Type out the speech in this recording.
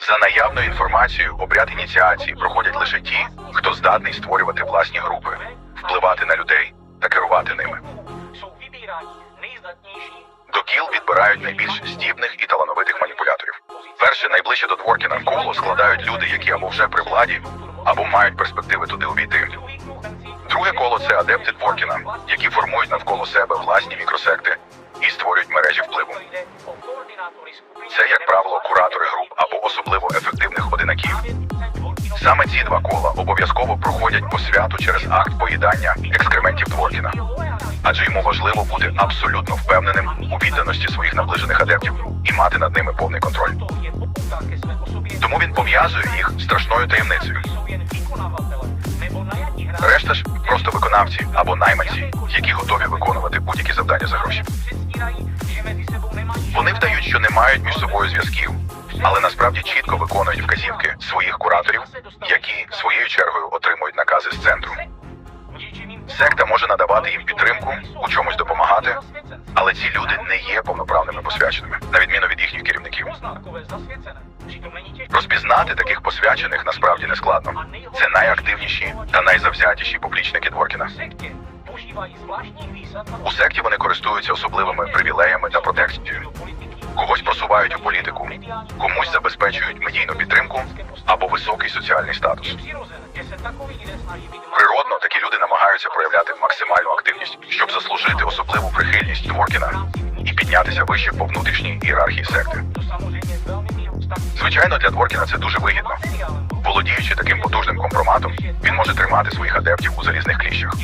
За наявною інформацією, обряд ініціації проходять лише ті, хто здатний створювати власні групи, впливати на людей та керувати ними. До кіл відбирають найбільш здібних і талановитих маніпуляторів. Перше найближче до Дворкіна коло складають люди, які або вже при владі, або мають перспективи туди увійти. Друге коло це адепти Дворкіна, які формують навколо себе власні мікросекти і створюють мережі впливу. Це, як правило, особливо ефективних. Саме ці два кола обов'язково проходять по святу через акт поїдання екскрементів Дворкіна, адже йому важливо бути абсолютно впевненим у відданості своїх наближених адептів і мати над ними повний контроль. Тому він пов'язує їх страшною таємницею. Решта ж просто виконавці або найманці, які готові виконувати будь-які завдання за гроші. Вдають, що не мають між собою зв'язків, але насправді чітко виконують вказівки своїх кураторів, які своєю чергою отримують накази з центру. Секта може надавати їм підтримку, у чомусь допомагати, але ці люди не є повноправними посвяченими, на відміну від їхніх керівників. Розпізнати таких посвячених насправді не складно. Це найактивніші та найзавзятіші поплічники Дворкіна. У секті вони користуються особливими привілеями та протекцією. Когось просувають у політику, комусь забезпечують медійну підтримку або високий соціальний статус. Природно, такі люди намагаються проявляти максимальну активність, щоб заслужити особливу прихильність Дворкіна і піднятися вище по внутрішній ієрархії секти. Звичайно, для Дворкіна це дуже вигідно. Володіючи таким потужним компроматом, він може тримати своїх адептів у залізних кліщах.